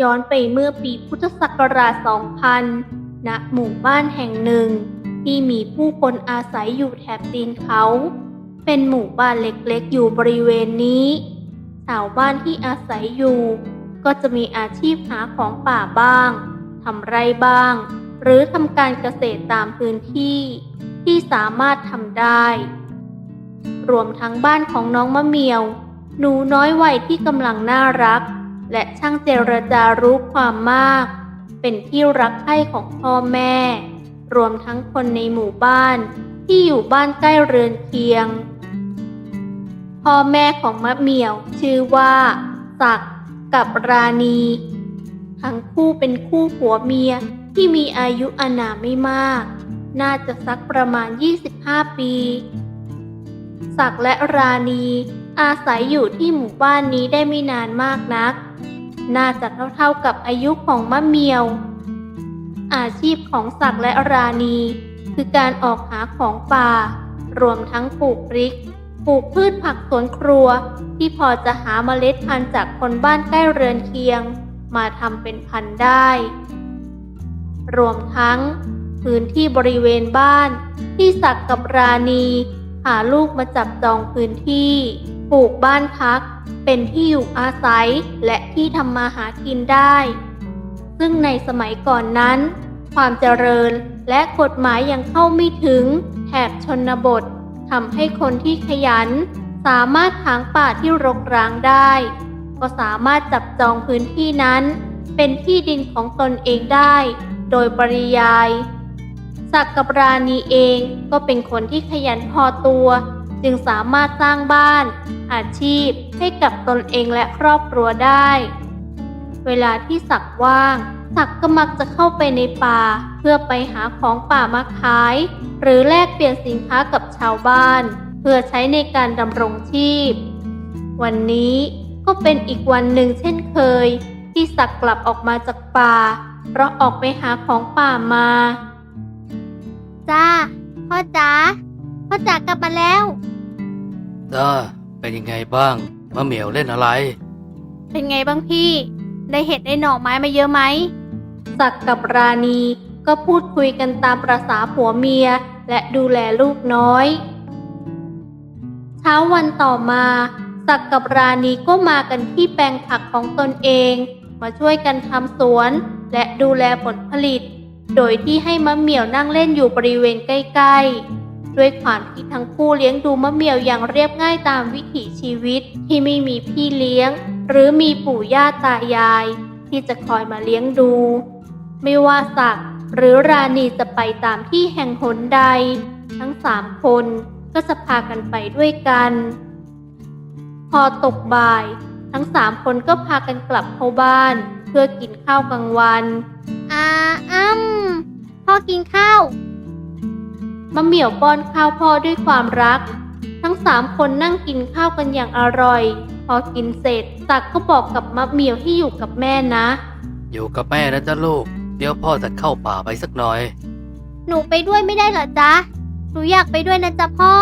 ย้อนไปเมื่อปีพุทธศักราช 2000 ณ หมู่บ้านแห่งหนึ่ง ที่มีผู้คนอาศัยอยู่แถบตีนเขา เป็นหมู่บ้านเล็กๆ อยู่บริเวณนี้ ชาวบ้านที่อาศัยอยู่ ก็จะมีอาชีพหาของป่าบ้าง ทำไรบ้าง หรือทำการเกษตรตามพื้นที่ ที่สามารถทำได้ รวมทั้งบ้านของน้องมะเมียว หนูน้อยวัยที่กำลังน่ารัก และช่างเจรจารู้ความมาก เป็นที่รักใคร่ของพ่อแม่ รวมทั้งคนในหมู่บ้านที่อยู่บ้านใกล้เรือนเคียง พ่อแม่ของมะเหมี่ยวชื่อว่าศักกับราณี ทั้งคู่เป็นคู่ผัวเมียที่มีอายุอานามไม่มาก น่าจะสักประมาณ 25 ปี ศักและราณี อาศัยอยู่ที่หมู่บ้านนี้ได้ไม่นานมากนัก น่าจะเท่าๆกับอายุของมะเมียว อาชีพของศักและราณี คือการออกหาของป่า รวมทั้งปลูกพริก ปลูกพืชผักสวนครัว ที่พอจะหาเมล็ดพันธุ์จากคนบ้านใกล้เรือนเคียง มาทำเป็นพันธุ์ได้ รวมทั้ง พื้นที่บริเวณบ้าน ที่ศักกับราณีหาลูกมาจับจองพื้นที่ ปลูกบ้านพัก เป็นที่อยู่อาศัยและที่ทำมาหากินได้ ซึ่งในสมัยก่อนนั้น ความเจริญและกฎหมายยังเข้าไม่ถึงแถบชนบททำให้คนที่ขยัน สามารถถางป่าที่รกร้างได้ ก็สามารถจับจองพื้นที่นั้น เป็นที่ดินของตนเองได้ โดยปริยายศักกับราณีเองก็เป็นคนที่ขยันพอตัว จึงสามารถสร้างบ้าน อาชีพให้กับตนเองและครอบครัวได้ เวลาที่ศักว่างศักก์ก็มักจะเข้าไปในป่า เพื่อไปหาของป่ามาขาย หรือแลกเปลี่ยนสินค้ากับชาวบ้าน เพื่อใช้ในการดำรงชีพ วันนี้ก็เป็นอีกวันหนึ่งเช่นเคย ที่ศักกลับออกมาจากป่า เพราะออกไปหาของป่ามา จ้าพ่อจ๋า พ่อจ๋ากลับมาแล้วจ้าเป็นยังไงบ้างมะเหมียวเล่นอะไร เป็นไงบ้างพี่ ได้เห็ดได้หน่อไม้มาเยอะไหมศักดิ์กับราณีก็พูดคุยกันตามประษาผัวเมีย และดูแลลูกน้อย เช้าวันต่อมาศักดิ์กับราณีก็มากันที่แปลงผักของตนเอง มาช่วยกันทำสวน และดูแลผลผลิต โดยที่ให้มะเหมี่ยวนั่งเล่นอยู่บริเวณใกล้ ๆ ด้วยความที่ทั้งคู่เลี้ยงดูมะเมี่ยวอย่างเรียบง่ายตามวิถีชีวิตที่ไม่มีพี่เลี้ยง หรือมีปู่ย่าตายาย ที่จะคอยมาเลี้ยงดู ไม่ว่าศักหรือราณีจะไปตามที่แห่งหนใด ทั้งสามคนก็จะพากันไปด้วยกัน พอตกบ่าย ทั้งสามคนก็พากันกลับเข้าบ้าน เพื่อกินข้าวกลางวันอาอ้ำพ่อกินข้าว มะเหมี่ยวป้อนข้าวพ่อด้วยความรัก ทั้งสามคนนั่งกินข้าวกันอย่างอร่อย พอกินเสร็จศักดิ์ก็บอกกับมะเหมี่ยวให้อยู่กับแม่นะ อยู่กับแม่นะจ๊ะลูก เดี๋ยวพ่อจะเข้าป่าไปสักหน่อย หนูไปด้วยไม่ได้เหรอจ๊ะ หนูอยากไปด้วยนะจ๊ะพ่อ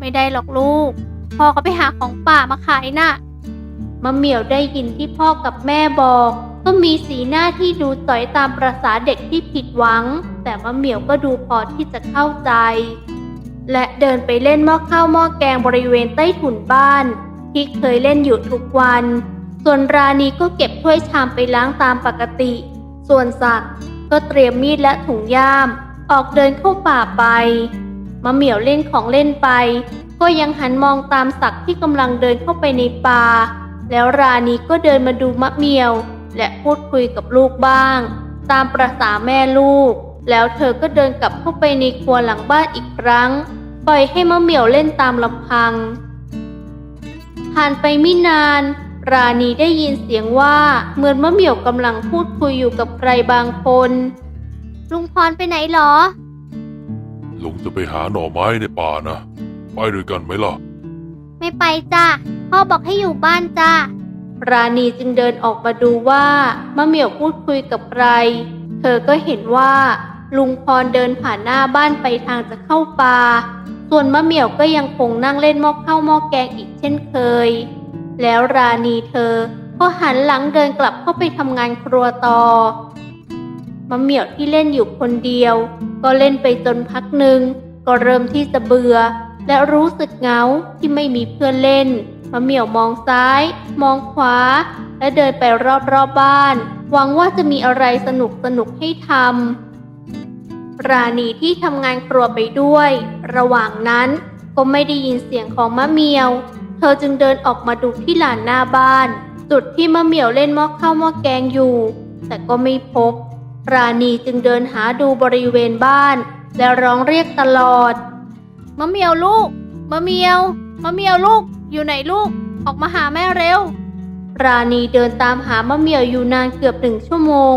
ไม่ได้หรอกลูก พ่อก็ไปหาของป่ามาขายน่ะมะเหมี่ยวได้ยินที่พ่อกับแม่บอก ก็มีสีหน้าที่ดูจ่อยตามประษาเด็กที่ผิดหวัง แต่มะเหมี่ยวก็ดูพอที่จะเข้าใจ และเดินไปเล่นหม้อข้าวหม้อแกงบริเวณใต้ถุนบ้าน ที่เคยเล่นอยู่ทุกวัน ส่วนราณีก็เก็บถ้วยชามไปล้างตามปกติ ส่วนศักดิ์ก็เตรียมมีดและถุงย่าม ออกเดินเข้าป่าไปมะเหมี่ยวเล่นของเล่นไป ก็ยังหันมองตามศักดิ์ที่กำลังเดินเข้าไปในป่า แล้วราณีก็เดินมาดูมะเหมี่ยว และพูดคุยกับลูกบ้าง ตามประษาแม่ลูก แล้วเธอก็เดินกลับเข้าไปในครัวหลังบ้านอีกครั้ง ปล่อยให้มะเหมี่ยวเล่นตามลำพัง ผ่านไปไม่นาน ราณีได้ยินเสียงว่าเหมือนมะเหมี่ยวกำลังพูดคุยอยู่กับใครบางคน ลุงพรไปไหนเหรอ ลุงจะไปหาหน่อไม้ในป่านะ ไปด้วยกันไหมล่ะ ไม่ไปจ้ะ พ่อบอกให้อยู่บ้านจ้ะราณีจึงเดินออกมาดูว่ามะเหมี่ยวพูดคุยกับใคร เธอก็เห็นว่าลุงพรเดินผ่านหน้าบ้านไปทางจะเข้าป่า ส่วนมะเหมี่ยวก็ยังคงนั่งเล่นหม้อข้าวหม้อแกงอีกเช่นเคย แล้วราณีเธอก็หันหลังเดินกลับเข้าไปทำงานครัวต่อ มะเหมี่ยวที่เล่นอยู่คนเดียว ก็เล่นไปจนพักหนึ่งก็เริ่มที่จะเบื่อ และรู้สึกเหงาที่ไม่มีเพื่อนเล่น มะเหมี่ยวมองซ้าย มองขวา และเดินไปรอบๆบบ้าน หวังว่าจะมีอะไรสนุกสนุกให้ทำราณีที่ทำงานครัวไปด้วย ระหว่างนั้นก็ไม่ได้ยินเสียงของมะเหมียว เธอจึงเดินออกมาดูที่ลานหน้าบ้าน จุดที่มะเหมียวเล่นหม้อข้าวหม้อแกงอยู่ แต่ก็ไม่พบ ราณีจึงเดินหาดูบริเวณบ้าน และร้องเรียกตลอด มะเหมียวลูก มะเหมียว มะเหมียวลูก อยู่ไหนลูก ออกมาหาแม่เร็ว ราณีเดินตามหามะเหมียวอยู่นานเกือบหนึ่งชั่วโมง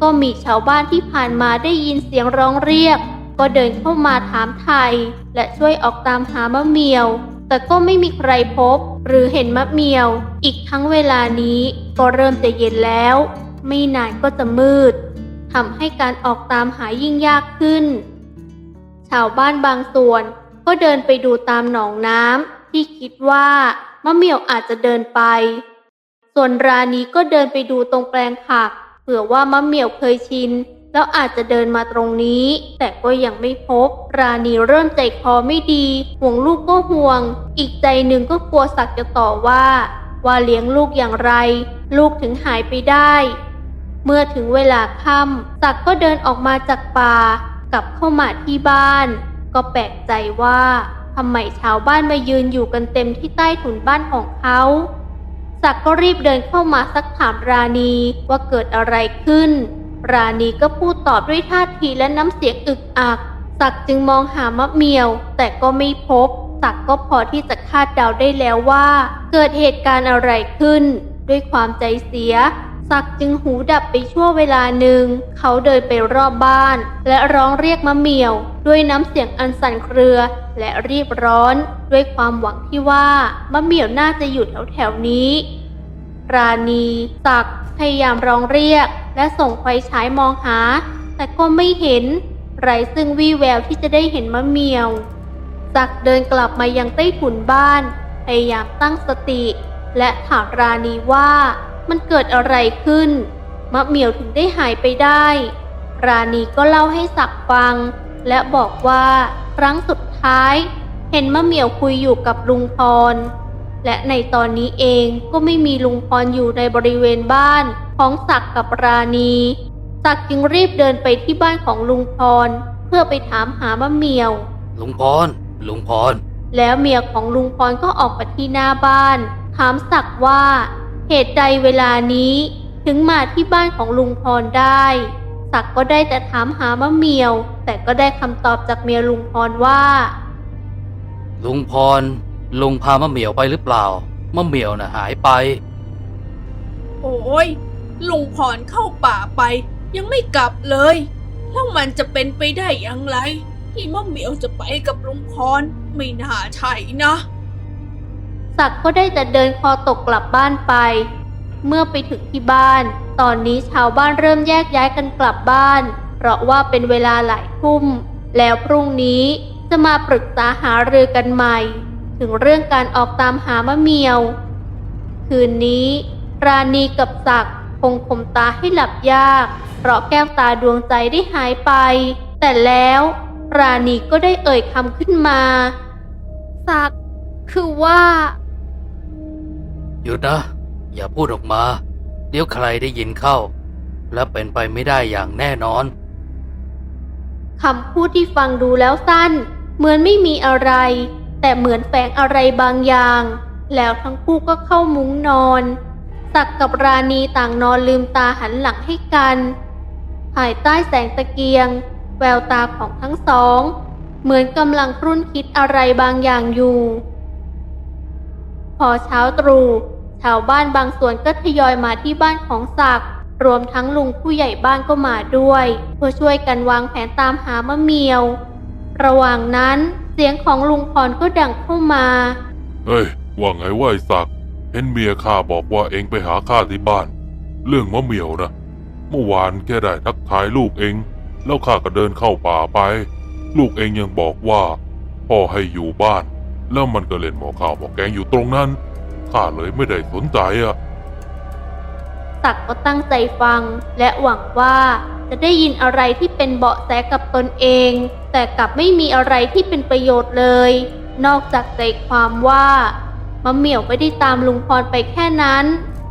ก็มีชาวบ้านที่ผ่านมาได้ยินเสียงร้องเรียก ก็เดินเข้ามาถามไทย และช่วยออกตามหามะเหมียว แต่ก็ไม่มีใครพบ หรือเห็นมะเหมียว อีกทั้งเวลานี้ก็เริ่มจะเย็นแล้ว ไม่นานก็จะมืดทำให้การออกตามหายิ่งยากขึ้น ชาวบ้านบางส่วนก็เดินไปดูตามหนองน้ำ ที่คิดว่ามะเหมี่ยวอาจจะเดินไป ส่วนราณีก็เดินไปดูตรงแปลงผัก เผื่อว่ามะเหมี่ยวเคยชิน แล้วอาจจะเดินมาตรงนี้ แต่ก็ยังไม่พบ ราณีเริ่มใจคอไม่ดี ห่วงลูกก็ห่วง อีกใจหนึ่งก็กลัวสักจะต่อว่า ว่าเลี้ยงลูกอย่างไร ลูกถึงหายไปได้ เมื่อถึงเวลาค่ำสักก็เดินออกมาจากป่ากลับเข้ามาที่บ้าน ก็แปลกใจว่า ทำไมชาวบ้านมายืนอยู่กันเต็มที่ใต้ถุนบ้านของเขาศักก็รีบเดินเข้ามาซักถามราณีว่าเกิดอะไรขึ้น ราณีก็พูดตอบด้วยท่าทีและน้ำเสียงอึกอักศักจึงมองหามะเมียว แต่ก็ไม่พบศักก็พอที่จะคาดเดาได้แล้วว่า เกิดเหตุการณ์อะไรขึ้น ด้วยความใจเสีย ศักจึงหูดับไปชั่วเวลาหนึ่ง เขาเดินไปรอบบ้าน และร้องเรียกมะเหมียว ด้วยน้ำเสียงอันสั่นเครือ และรีบร้อน ด้วยความหวังที่ว่ามะเหมียวน่าจะอยู่แถวแถวนี้ ราณีศักพยายามร้องเรียก และส่งไฟฉายมองหา แต่ก็ไม่เห็น ไรซึ่งวี่แววที่จะได้เห็นมะเหมียวศักเดินกลับมายังใต้ถุนบ้าน พยายามตั้งสติ และถามราณีว่า มันเกิดอะไรขึ้น มะเหมียวถึงได้หายไปได้ ราณีก็เล่าให้ศักดิ์ฟัง และบอกว่าครั้งสุดท้าย เห็นมะเหมียวคุยอยู่กับลุงพร และในตอนนี้เองก็ไม่มีลุงพรอยู่ในบริเวณบ้านของศักดิ์กับราณีศักดิ์จึงรีบเดินไปที่บ้านของลุงพร เพื่อไปถามหามะเหมียว ลุงพร ลุงพร แล้วเมียของลุงพรก็ออกมาที่หน้าบ้าน ถามศักดิ์ว่า เหตุใดเวลานี้ถึงมาที่บ้านของลุงพรได้ ศักดิ์ก็ได้แต่ถามหามะเหมียว แต่ก็ได้คำตอบจากเมียลุงพรว่า ลุงพรลุงพามะเหมียวไปหรือเปล่ามะเหมียวน่ะหายไป โอ้ยลุงพรเข้าป่าไป ยังไม่กลับเลย แล้วมันจะเป็นไปได้อย่างไร ที่มะเหมียวจะไปกับลุงพรไม่น่าใช่นะ ศักก็ได้แต่เดินคอตกกลับบ้านไป เมื่อไปถึงที่บ้าน ตอนนี้ชาวบ้านเริ่มแยกย้ายกันกลับบ้าน เพราะว่าเป็นเวลาหลายทุ่ม แล้วพรุ่งนี้จะมาปรึกษาหารือกันใหม่ ถึงเรื่องการออกตามหามะเมียว คืนนี้ราณีกับศักคงข่มตาให้หลับยาก เพราะแก้วตาดวงใจได้หายไป แต่แล้วราณีก็ได้เอ่ยคำขึ้นมา ศักคือว่า หยุดนะ อย่าพูดออกมา เดี๋ยวใครได้ยินเข้า และเป็นไปไม่ได้อย่างแน่นอนคำพูดที่ฟังดูแล้วสั้น เหมือนไม่มีอะไร แต่เหมือนแฝงอะไรบางอย่าง แล้วทั้งคู่ก็เข้ามุ้งนอนศักกับราณีต่างนอนลืมตาหันหลังให้กัน ภายใต้แสงตะเกียง แววตาของทั้งสอง เหมือนกำลังครุ่นคิดอะไรบางอย่างอยู่ พอเช้าตรู่ ชาวบ้านบางส่วนก็ทยอยมาที่บ้านของศักดิ์รวมทั้งลุงผู้ใหญ่บ้านก็มาด้วยเพื่อช่วยกันวางแผนตามหามะเมียว ระหว่างนั้นเสียงของลุงพรก็ดังเข้ามา เฮ้ยว่าไงว่าไอ้ศักดิ์เห็นเมียข้าบอกว่าเองไปหาข้าที่บ้าน เรื่องมะเมียวนะเมื่อวานแค่ได้ทักทายลูกเอง แล้วข้าก็เดินเข้าป่าไป ลูกเองยังบอกว่าพ่อให้อยู่บ้าน แล้วมันก็เล่นหมอข้าวหมอแกงอยู่ตรงนั้น ข้าเลยไม่ได้สนใจอะศักดิ์ก็ตั้งใจฟัง และหวังว่าจะได้ยินอะไรที่เป็นเบาะแสกับตนเอง แต่กลับไม่มีอะไรที่เป็นประโยชน์เลย นอกจากใจความว่ามะเหมี่ยวไม่ได้ตามลุงพรไปแค่นั้น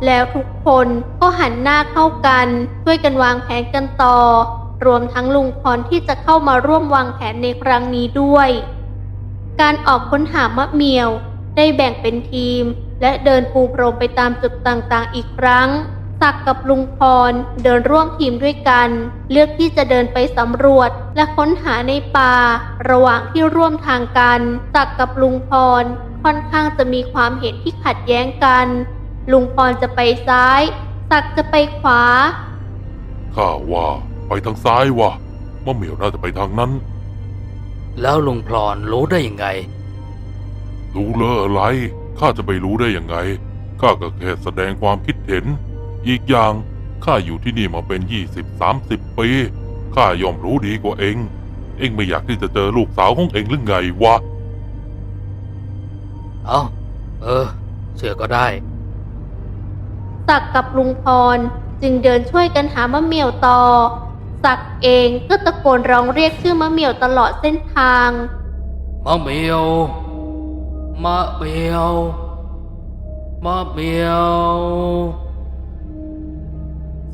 แล้วทุกคนก็หันหน้าเข้ากัน ช่วยกันวางแผนกันต่อ รวมทั้งลุงพรที่จะเข้ามาร่วมวางแผนในครั้งนี้ด้วย การออกค้นหามะเหมี่ยวได้แบ่งเป็นทีม และเดินปูพรมไปตามจุดต่างๆ อีกครั้ง ศักดิ์กับลุงพรเดินร่วมทีมด้วยกัน เลือกที่จะเดินไปสำรวจและค้นหาในป่า ระหว่างที่ร่วมทางกัน ศักดิ์กับลุงพรค่อนข้างจะมีความเห็นที่ขัดแย้งกัน ลุงพรจะไปซ้าย ศักดิ์จะไปขวา ข้าว่าไปทางซ้ายว่ะมะเหมียวน่าจะไปทางนั้น แล้วลุงพลอนรู้ได้ยังไง รู้เลอะอะไร ข้าจะไปรู้ได้ยังไง ข้าก็แค่แสดงความคิดเห็น อีกอย่างข้าอยู่ที่นี่มาเป็นยี่สิบสามสิบปี ข้าย่อมรู้ดีกว่าเอง เองไม่อยากที่จะเจอลูกสาวของเองหรือไงวะ เอ้าเออ เชื่อก็ได้ ศักดิ์กับลุงพรจึงเดินช่วยกันหามะเหมี่ยวต่อ ศักดิ์เองก็ตะโกนร้องเรียกชื่อมะเหมี่ยวตลอดเส้นทาง มะเหมียว มะเหมียวมะเหมียว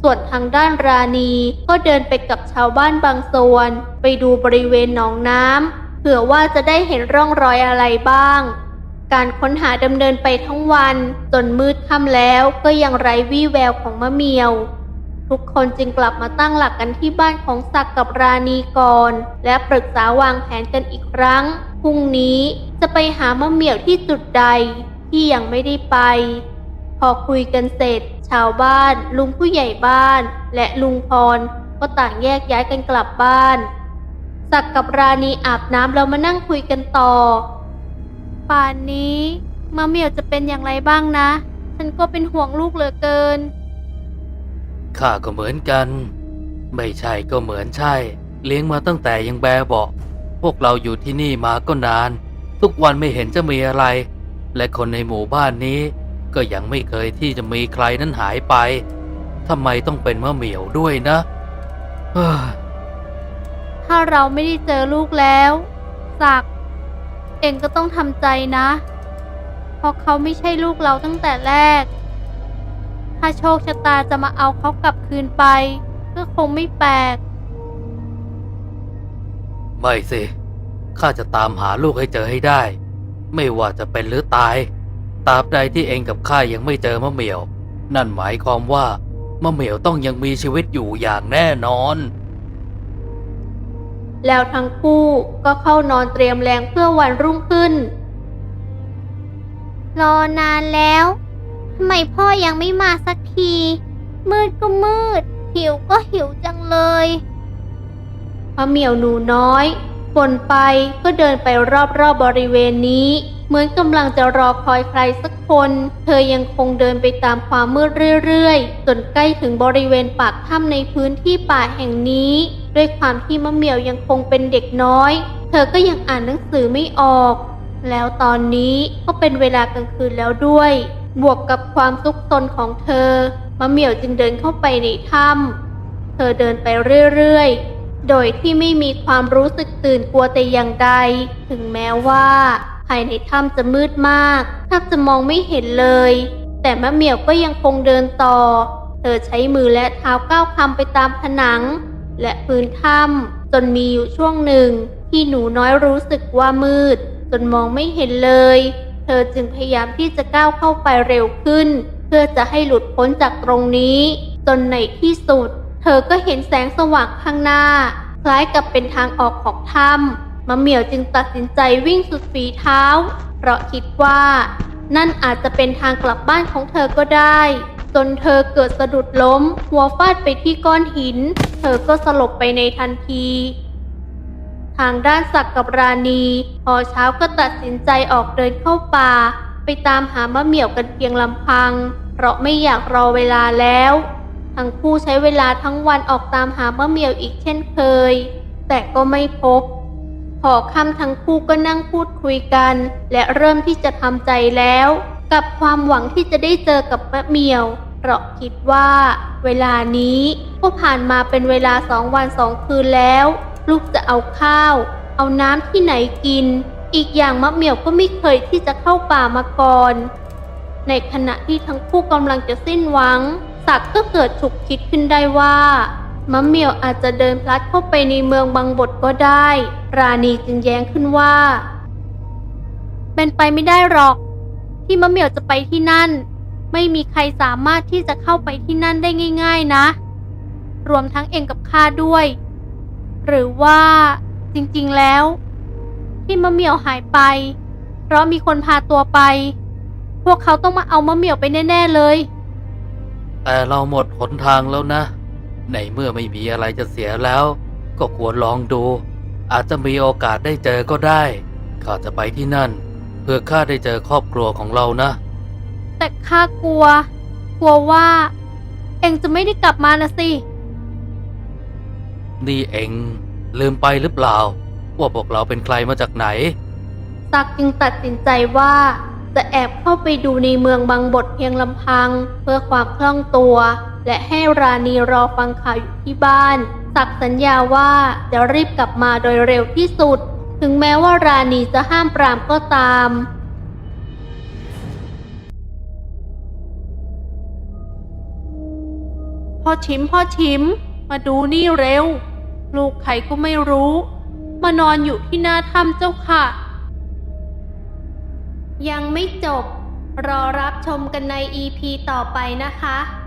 ส่วนทางด้านราณีก็เดินไปกับชาวบ้านบางส่วน ไปดูบริเวณหนองน้ำเผื่อว่าจะได้เห็นร่องรอยอะไรบ้าง การค้นหาดำเนินไปทั้งวัน จนมืดค่ำแล้วก็ยังไร้วี่แววของมะเมียว ทุกคนจึงกลับมาตั้งหลักกันที่บ้านของศักดิ์กับราณีก่อน และปรึกษาวางแผนกันอีกครั้ง พรุ่งนี้จะไปหามะเหมี่ยวที่จุดใดที่ยังไม่ได้ไป พอคุยกันเสร็จ ชาวบ้าน ลุงผู้ใหญ่บ้าน และลุงพรก็ต่างแยกย้ายกันกลับบ้านศักกับราณีอาบน้ำแล้วมานั่งคุยกันต่อ ป่านนี้มะเหมี่ยวจะเป็นอย่างไรบ้างนะ ฉันก็เป็นห่วงลูกเหลือเกิน ข้าก็เหมือนกัน ไม่ใช่ก็เหมือนใช่ เลี้ยงมาตั้งแต่ยังแบเบาะ พวกเราอยู่ที่นี่มาก็นาน ทุกวันไม่เห็นจะมีอะไร และคนในหมู่บ้านนี้ ก็ยังไม่เคยที่จะมีใครนั้นหายไปทำไมต้องเป็นมะเหมี่ยวด้วยนะถ้าเราไม่ได้เจอลูกแล้วศักเองก็ต้องทำใจนะ เพราะเขาไม่ใช่ลูกเราตั้งแต่แรก ถ้าโชคชะตาจะมาเอาเขากลับคืนไป ก็คงไม่แปลก ไม่สิ ข้าจะตามหาลูกให้เจอให้ได้ ไม่ว่าจะเป็นหรือตาย ตราบใดที่เองกับข้ายังไม่เจอมะเหมี่ยว นั่นหมายความว่ามะเหมี่ยวต้องยังมีชีวิตอยู่อย่างแน่นอน แล้วทั้งคู่ก็เข้านอนเตรียมแรงเพื่อวันรุ่งขึ้น รอนานแล้วทำไมพ่อยังไม่มาสักที มืดก็มืด หิวก็หิวจังเลยะเหมี่ยวหนูน้อยบนไปก็เดินไปรอบๆบบริเวณนี้ เหมือนกำลังจะรอคอยใครสักคน เธอยังคงเดินไปตามความมืดเรื่อยๆ จนใกล้ถึงบริเวณปากถ้ำในพื้นที่ป่าแห่งนี้ ด้วยความที่มะเหมี่ยวยังคงเป็นเด็กน้อย เธอก็ยังอ่านหนังสือไม่ออก แล้วตอนนี้ก็เป็นเวลากลางคืนแล้วด้วย บวกกับความซุกซนของเธอมะเหมี่ยวจึงเดินเข้าไปในถ้ำเธอเดินไปเรื่อยๆ โดยที่ไม่มีความรู้สึกตื่นกลัวแต่อย่างใด ถึงแม้ว่า ภายในถ้ำจะมืดมากแทบจะมองไม่เห็นเลย แต่มะเหมี่ยวก็ยังคงเดินต่อ เธอใช้มือและเท้าก้าวคำไปตามผนัง และพื้นถ้ำจนมีอยู่ช่วงหนึ่ง ที่หนูน้อยรู้สึกว่ามืด จนมองไม่เห็นเลย เธอจึงพยายามที่จะก้าวเข้าไปเร็วขึ้น เพื่อจะให้หลุดพ้นจากตรงนี้ จนในที่สุด เธอก็เห็นแสงสว่างข้างหน้า คล้ายกับเป็นทางออกของถ้ำมะเหมี่ยวจึงตัดสินใจวิ่งสุดฝีเท้า เพราะคิดว่า นั่นอาจจะเป็นทางกลับบ้านของเธอก็ได้ จนเธอเกิดสะดุดล้ม หัวฟาดไปที่ก้อนหิน เธอก็สลบไปในทันที ทางด้านศักดิ์กับราณี พอเช้าก็ตัดสินใจออกเดินเข้าป่า ไปตามหามะเหมี่ยวกันเพียงลำพัง เพราะไม่อยากรอเวลาแล้ว ทั้งคู่ใช้เวลาทั้งวันออกตามหามะเหมี่ยวอีกเช่นเคย แต่ก็ไม่พบ พอค่ำทั้งคู่ก็นั่งพูดคุยกัน และเริ่มที่จะทำใจแล้ว กับความหวังที่จะได้เจอกับมะเหมี่ยวเพราะคิดว่า เวลานี้ก็ผ่านมาเป็นเวลาสองวันสองคืนแล้ว ลูกจะเอาข้าว เอาน้ำที่ไหนกิน อีกอย่างมะเหมี่ยวก็ไม่เคยที่จะเข้าป่ามาก่อน ในขณะที่ทั้งคู่กำลังจะสิ้นหวัง ศักดิ์ก็เกิดฉุกคิดขึ้นได้ว่ามะเหมี่ยวอาจจะเดินพลัดเข้าไปในเมืองบางบทก็ได้ ราณีจึงแย้งขึ้นว่า เป็นไปไม่ได้หรอก ที่มะเหมี่ยวจะไปที่นั่น ไม่มีใครสามารถที่จะเข้าไปที่นั่นได้ง่าย ๆนะ รวมทั้งเองกับข้าด้วย หรือว่าจริงๆแล้ว ที่มะเหมี่ยวหายไป เพราะมีคนพาตัวไป พวกเขาต้องมาเอามะเหมี่ยวไปแน่ ๆเลย แต่เราหมดหนทางแล้วนะ ในเมื่อไม่มีอะไรจะเสียแล้ว ก็ควรลองดู อาจจะมีโอกาสได้เจอก็ได้ ข้าจะไปที่นั่น เพื่อข้าได้เจอครอบครัวของเรานะ แต่ข้ากลัว กลัวว่า เองจะไม่ได้กลับมานะสิ นี่เองลืมไปหรือเปล่า ว่าพวกเราเป็นใครมาจากไหนซักจึงตัดสินใจว่า จะแอบเข้าไปดูในเมืองบางบทเพียงลำพัง เพื่อความคล่องตัว และให้ราณีรอฟังข่าวอยู่ที่บ้านสักสัญญาว่าจะรีบกลับมาโดยเร็วที่สุด ถึงแม้ว่าราณีจะห้ามปรามก็ตาม พ่อชิมพ่อชิม มาดูนี่เร็ว ลูกใครก็ไม่รู้ มานอนอยู่ที่หน้าถ้ำเจ้าค่ะ ยังไม่จบ รอรับชมกันใน EP ต่อไปนะคะ